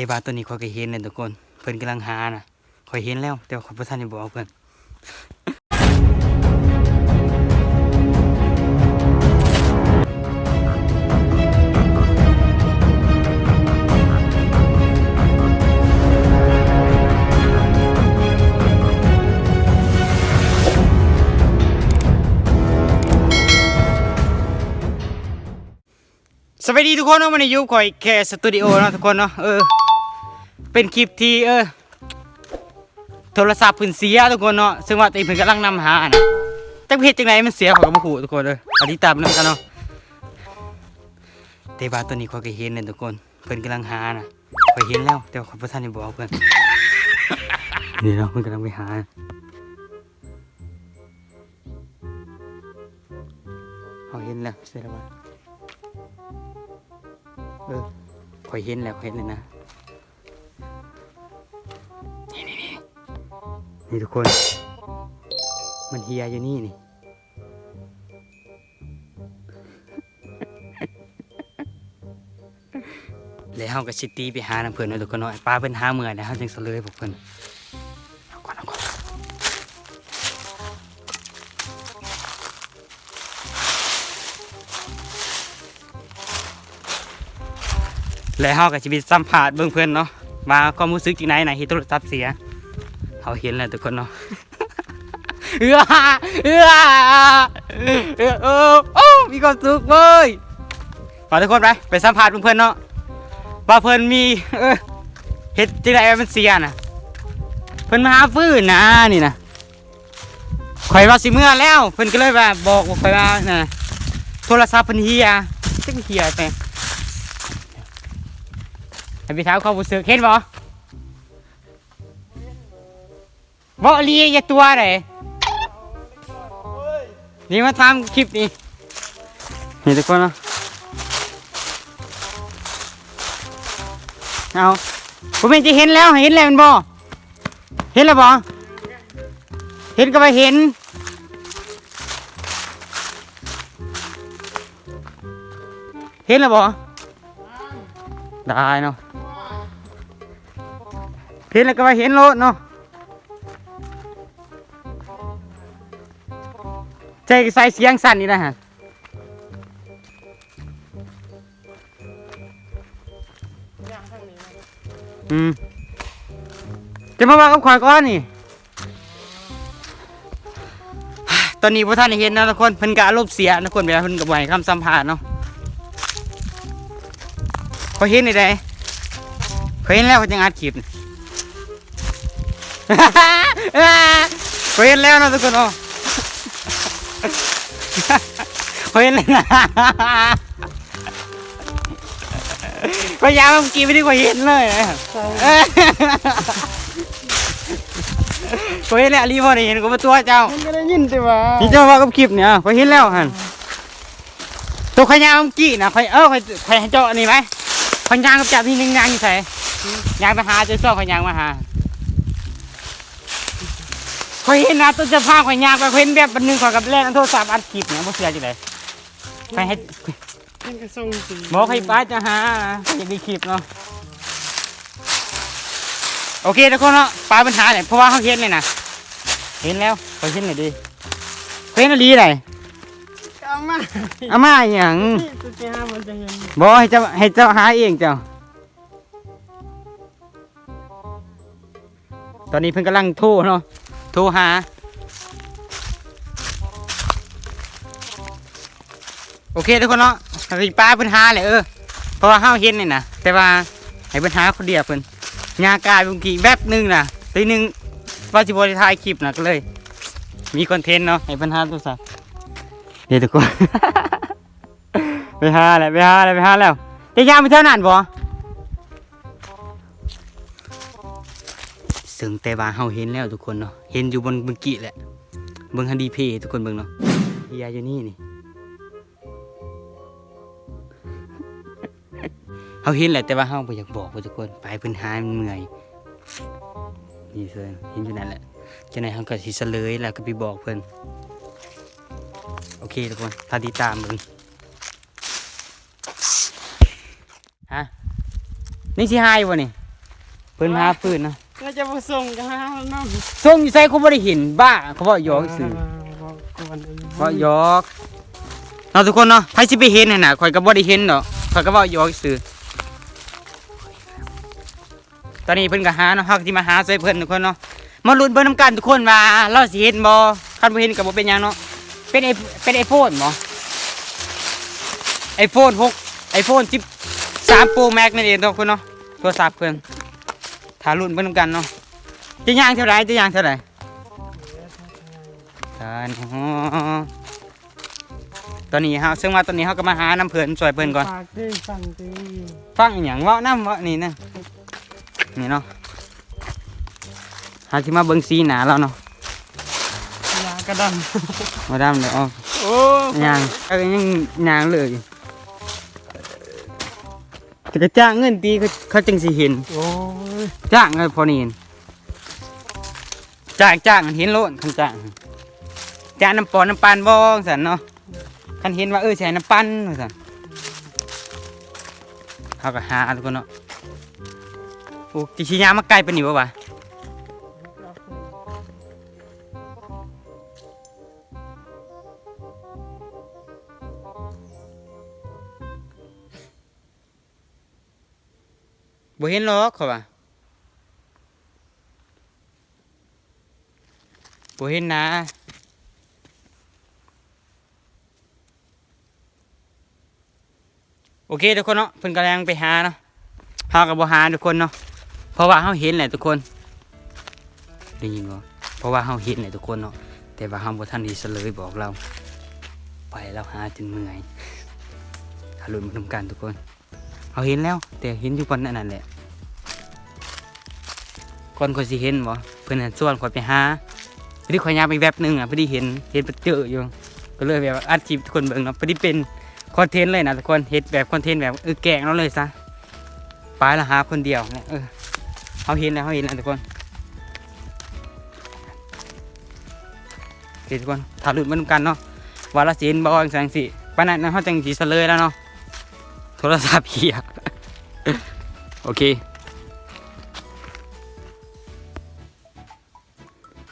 แต่ว่าตัวนี้ข่อยก็เห็นเลยทุกคน เพิ่นกำลังหาน่ะข่อยเห็นแล้ว แต่ว่าข่อยบ่ทันได้บอกเพิ่นสวัสดีทุกคนเนาะวันนี้ยู่ข่อยแค่สตูดิโอเนาะทุกคนเนาะเออ เป็นคลิปที่เออโทรศัพท์เพิ่นเสียทุกคนเนาะซึ่งว่าตัวเองเพิ่นกำลังนำหานะแต่เพจจังไดมันเสียขอยก็บ่ฮู้ทุกคนเด้ออธิตามนำกันเนาะแต่ว่าตัวนี้ขอยก็เห็นเลยทุกคนเพิ่นกำลังหานะขอยเห็นแล้วแต่ว่าข่อยบ่ทันได้บอกเพิ่นนี่เนาะเพิ่นกำลังไปหาเขาเห็นแล้วเสร็จแล้วว่าเออขอยเห็นแล้วข่อยเห็นเลยนะ นี่ทุกคน มันเฮียอยู่นี่นี่ แล้วเฮาก็สิตีไปหาน้ำเพิ่นเนาะทุกคนเนาะป้าเพิ่นหาเมื่อยแล้วเฮาจึงเสลยพวกเพิ่นเอาก่อนเอาก่อนแล้วเฮาก็สิไปสัมภาษณ์เบิ่งเพิ่นเนาะว่าความรู้สึกจังไดน่ะที่โทรศัพท์เสีย เฮาเห็นแล้วทุกคนเนาะเอื้อเอื้อเออเออโอ้มีความสุขเว้ยมาทุกคนไปไปสัมภาษณ์เพิ่อนเนาะว่าเพิ่อนมีเออเฮ็ดจังไดมันเสียน่ะ เพิ่อนมาหาฟื้นนะนี่นะข่อยว่าสิเมื่อแล้ว เพิ่อนก็เลยว่าบอกว่าข่อยว่าน่ะโทรศัพท์เพิ่อนเฮียจังเฮียไปให้พี่เท้ามความรู้สึกเห็นบ่ บ่ลีอย่าตัวไหนนี่มาทำคลิปนี้นี่ทุกคนเนาะเอาผมเป็นจะเห็นแล้วเห็นแล้วมันบ่เห็นแล้วบ่เห็นก็ไปเห็นเห็นแล้วบ่ได้เนาะเห็นแล้วก็ไปเห็นโลดเนาะ ใจใส่เสียงสั่นนี่นะฮะอืมจะมาว่ากับข่อยก่อนนี่ ตอนนี้พวกท่านได้เห็นนะทุกคนเพิ่นกะอารมณ์เสียนะทุกคนเวลาเพิ่นกับไหวคำสัมภาษณ์เนาะเขาเห็นในใดเขาเห็นแล้วเขาจะอัดคลิปนี่เขาเห็นแล้วนะทุกคนเนาะ เฮ้ยเลยนะพยายามเมื่อกี้ไม่ได้กว่าเห็นเลยนะก็เห็นแล้วรีบอได้เห็นก็มาตัวเจ้ามันก็ได้ยินแต่ว่านี่เจ้าว่ากับคลิปเนี่ยก็เห็นแล้วฮันตัวขยางเมื่อกี้นะข่อยเออข่อยข่อยให้เจ้าอันนี้ไหมข่อยยางกับจับที่หนึ่งยางอยู่ใส่ยางไปหาเจ้าเจ้าข่อยยางมาหาข่ อยเห็นนะตัวเจะพาข่อยยางไปข่อยเห็นแบบบันหนึงข่อยกับแรกอันโทรศัพท์อัดคลิปเนี่ยบ่เสียจังไดข่อยให้มันก็ส่งจริงบอกให้ป้าจะหาอยากได้คลิปเนาะโอเคทุกคนเนาะป้าปัญหาเนี่ยเพราะว่าเขาเห็นเลยนะเห็นแล้วเขาเห็นเลยดิเขาเห็นอะไรไหนเอามาอามาอหย่างที่ตัวที่ห้ามันจะเห็นบอกให้เจ้าให้เจ้าหาเองเจ้า ตอนนี้เพิ่นกำลังโทรเนาะ โทรหา โอเคทุกคนเนาะให้ป้าเพิ่นหาเลยเออเพราะว่าเฮาเห็นนี่นะแต่ว่าให้เพิ่นหาคนเดียวเพิ่นยากายบางทีแวบหนึงน่ะทีหนึงว่าสิบ่ได้ถ่ายคลิปน่ะก็เลย มีคอนเทนต์เนาะให้เพิ่นหาโทรศัพท์เดี๋ยวทุกคนไปหาแล้วไปหาแล้วไปหาแล้วจะยามไปเท่านั้นบ่ ซึ่งแต่ว่าเฮาเห็นแล้วทุกคนเนาะเห็นอยู่บนเมื่อกี้แหละเบิ่งฮันดีเพทุกคนเบิ่งเนาะเฮียอยู่นี่นี่เฮาเห็นแหละแต่ว่าเฮาบ่อยากบอกทุกคนไปเพิ่นหามันเมื่อยนี่เพิ่นเห็นอยู่นั่นแหละจังได๋เฮาก็สิเฉลยแล้วก็ไปบอกเพิ่นโอเคทุกคนถ้าติดตามเบิ่งฮะนี่สิหายบ่นี่เพิ่นหาปืนนะ เราจะมาส่งกันฮะน้องส่งอยู่ไสเขาบ่ได้เห็นบ้าเขาบ่หยอกซื่อบอกกวนอันนี้บ่หยอกเนาะทุกคนเนาะใครสิไปเห็นน่ะน่ะข่อยก็บ่ได้เห็นดอกข่อยก็บ่หยอกซื่อตอนนี้เพิ่นก็หาเนาะเฮาก็สิมาหาช่เพิ่นทุกคนเนาะมาลุ้นเบิ่งนํกันทุกคนว่าเราสิเห็นบ่คันบ่เห็นก็บ่เป็นหยังเนาะเป็นไอเป็น iPhone บ่ iPhone 6 iPhone 13 Pro Max นั่นเองทุกคนเนาะโทรศัพท์เพิ่น ถ้าลุ้นเบิ่งนํกันเนาะจะย่างเท่าไหร่จะย่างเท่าไหร่ทานอ๋อตอนนี้เฮาซึ่งว่าตอนนี้เฮาก็มาหาน้ำเพิ่นช่วยเพิ่นก่อน ฝากด้วยสั่งดีฟังอหย่างเว้าน้ำเว้านี่นะนี่เนาะหาที่มาเบิ่งสีหนาเราเนาะยากระดมาดำเดี๋ยวเอาำโอ้ยางก็ยังยางเลย จะกระจ้างเงินตีเขาเขาจึงสิเห็น โอ้ยจ้างเลยพอนี่เห็นจ้างจ้างเห็นโลดคันจ้างจ้างน้ำปอนน้ำปานบ้องสันเนาะคันเห็นว่าเออใช่น้ำปั้นว่าสันเขาก็หาทุกคนเนาะโอ้กิชิยามาไกลเป็นอยู่ปะวะ บ่เห็นหรอกเขาว่าบ่เห็นนะโอเคทุกคนเนาะเพิ่นกำลังไปหาเนาะเฮากับบ่หาทุกคนเนาะเพราะว่าเฮาเห็นแหละทุกคนได้ยินบ่เพราะว่าเฮาเห็นแหละทุกคนเนาะแต่ว่าเฮาบ่ทันได้เฉลยบอกเรา ไปแล้วหาจนเมื่อยหาลุ้นมาทำกันทุกคน เฮาเห็นแล้ว แต่เห็นอยู่ก่อนนั่นแหละก่อนข่อยสิเห็นบ่เพิ่อนน่วนข่อยไปหาพอดีข่อยยาไปแวบหนึงอะพอดีเห็นเห็นไปเจออยู่ก็เลยแบบว่าอัดคลิปทุกคนเบิ่งเนาะพอดีเป็นคอนเทนต์เลยนะทุกคนเฮ็ดแบบคอนเทนต์แบบเออแกล้งเราเลยซะไปและหาคนเดียวเนี่ยเออเฮาเห็นแล้วเฮาเห็นแล้วทุกคนทุกคนถ้าหลุดมานํกันเนาะว่าเราสิเห็นบ่จังสิปนั้นเนาะเฮาจังสิเฉลยแล้วเนาะ โทรศัพท์เหียโอเค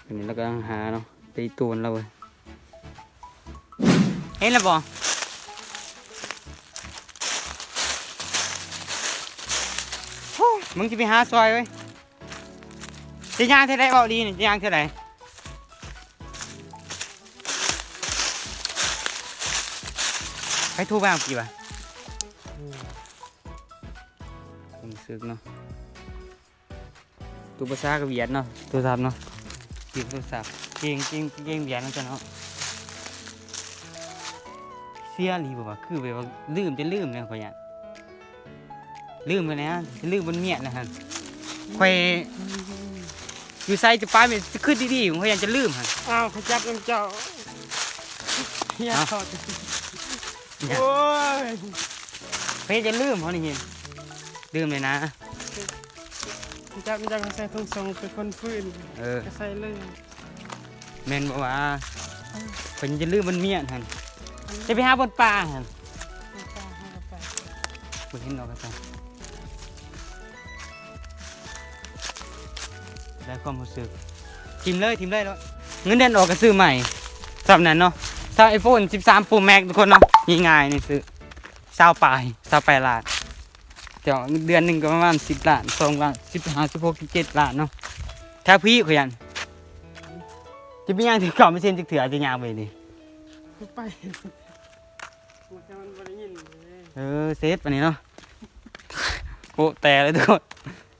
อันนี้เรากำลังหาเนาะตีตูนเราเว้ยเห็นแล้วบอมึงจะไปหาซอยเว้ยจะย่างเท่าไรบอกดีนี่จะย่างเท่าไรไปทูบ้างกี่วะผ มซึกเนาะตัวภาษากับเวียดเนาะตัวทำเนาะจีบโทรศัพท์เก่งเก่งเก่งเบียนนั่นจ้ะเนาะเสียหรีบ่วะคือแบบว่าลืมจะลืมเนี่ยข่อยอะลืมไปแล้วจะลืมบนเมียนะฮะข่อยอยู่ไซจะไปมันจะขึ้นดีๆผมข่อยอยากจะลืมฮะอ้าวขจับน้ำเจ้าอยาเอ้าถอดโอ้ยข่อยอยากจะลืมเขานี่เห็น ลืมเลยนะ จับจ้าก็ใส่ทงทรงเป็นคนฟื้นเออใส่เลยแมนบอกว่าข่อยอยากจะลืมบนเมียฮะจะไปหาบนป่าฮะเอาปลาให้เราไปบ่เห็นดอกกระตาได้ความรู้สึกทิมเลยทิมเลยแล้วเงินเดือนออกก็ซื้อใหม่สำหรับนั้นเนาะซาไอโฟน13 Pro Max ทุกคนเนาะง่ายๆนี่ซื้อเศร้าปลายเศร้าปลายลา เดี๋ยวเดือนหนึ่งก็ประมาณ10ล้าน2ล้าน15 16 17ล้านเนาะถ้าพี่ขยันจะมีงานถือก่อนไม่เซ็นจักเถื่อจะยางไปดิไปมันจะมันบริยินเลยเออเซฟอันนี้เนาะโอ้แต่เลยทุกคน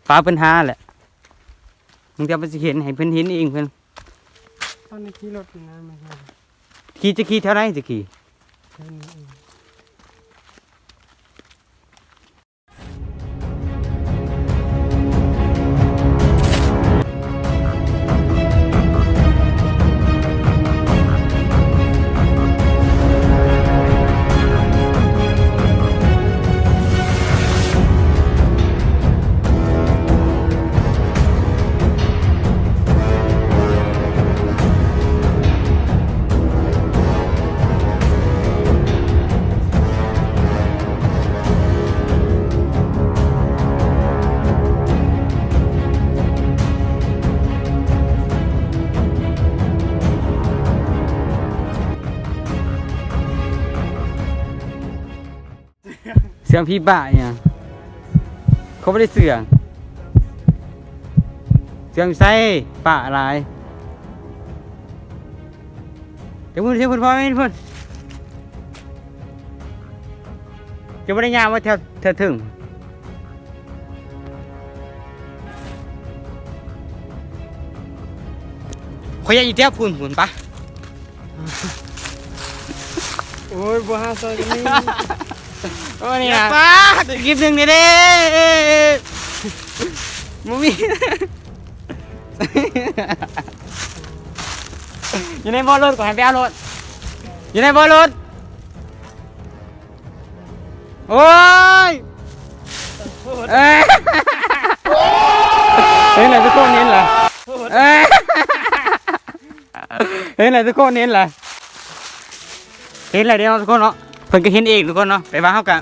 ฟ้าเพิ่นหาแหละมึงจะไปสิเห็นให้เพิ่นเห็นเองเพิ่นตอนนี้ขี่รถอยู่นะไม่ใช่ขี่จะขี่เท่าไรจะขี่ เพิ่นเองพี่บ้าเนี่ยเขาไม่ได้เสืองเสืองใส่ป่าอะไรเดี๋ยวพูดเดี๋ยวพูดพ่อไม่พูดจะไม่ได้ยามว่าเธอเธอถึงเขายากอยู่เที่ยวพูนพูนปะโอ้ยบัวหาซอยนี่ โอ้นี่นะป้าคลิปหนึ่งนี่เด้มูมี่อยู่ในบ่อรถก่อนให้ไปเอารถอยู่ในบ่อรถโอ้ยเอ้ยเห็นอะไรทุกคนเห็นเหรอเอ้ยเห็นอะไรทุกคนเห็นเหรอเห็นอะไรเดี๋ยวทุกคนเนาะ เพิ่นก็เห็นเองทุกคนเนาะไปว่าเขากะ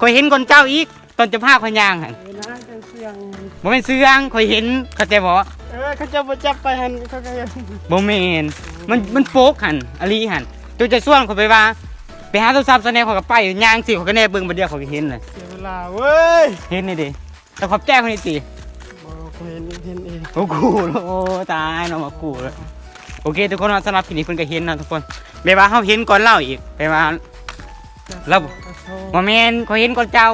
คอยเห็นคนเจ้าอีกตอนจะพาคนยางหันเออนะจังเสียงบ่เป็นเสื่องคอยเห็นเข้าใจบ่เออเขาจะมาจับไปหันเขาก็ยังบ่แม่นมันมันโป๊กหันอลีหันจูจะส่วนเขาไปว่าไปหาโทรศัพท์ซะแน่เขาก็ไปย่างสิเขาก็แน่เบิ่งบ่เดียวเขาก็เห็นเลยเสียเวลาเว้ยเห็นนี่ดิแต่ขอบแจ้งคนนี้ติบอกเห็นเห็นเองโอ้กูแล้วโอ้ตายเนาะมากูแล้วโอเค ทุกคนเนาะสำหรับคลิปนี้เพิ่นก็เห็นนะทุกคนไปว่าเขาเห็นก่อนเล่าอีกไปว่า แล้วบ่แม่นเขาเห็นก่อนเจ้า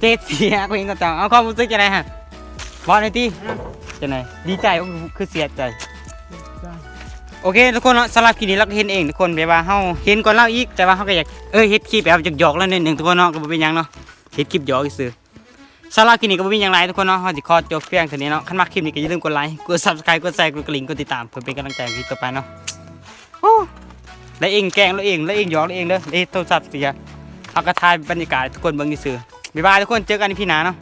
เจ๊เสียเขาเห็นก่อนเจ้าเอาความรู้สึกจังไดฮะบอกหน่อยติจังไดดีใจก็คือเสียใจ โอเคทุกคนเนาะสำหรับคลิปนี้เราก็เห็นเองทุกคนแบบว่าเฮาเห็นก่อนเราอีกแต่ว่าเฮาก็อยากเอ้ยเฮ็ดคลิปแบบหยอกๆแล้วนิดหนึงทุกคนเนาะก็บ่เป็นหยังเนาะเฮ็ดคลิปหยอกซื่อสำหรับคลิปนี้ก็บ่มีหยังหลายทุกคนเนาะเฮาสิขอจบเพียงเท่านี้เนาะคันมักคลิปนี้ก็อย่าลืมกดไลค์กด Subscribe กดแชร์กดกระดิ่งกดติดตามเพื่อเป็นกำลังใจให้คลิปต่อไปเนาะโอ้ แล้วเองแกล้งแล้วเองแล้วเองหยอกแล้วเองเด้อเด้โทรศัพท์เสียเอากระทายบรรยากาศทุกคนเบิ่งซื่อบ๊ายบายทุกคนเจอกันในพี่หนาเนาะ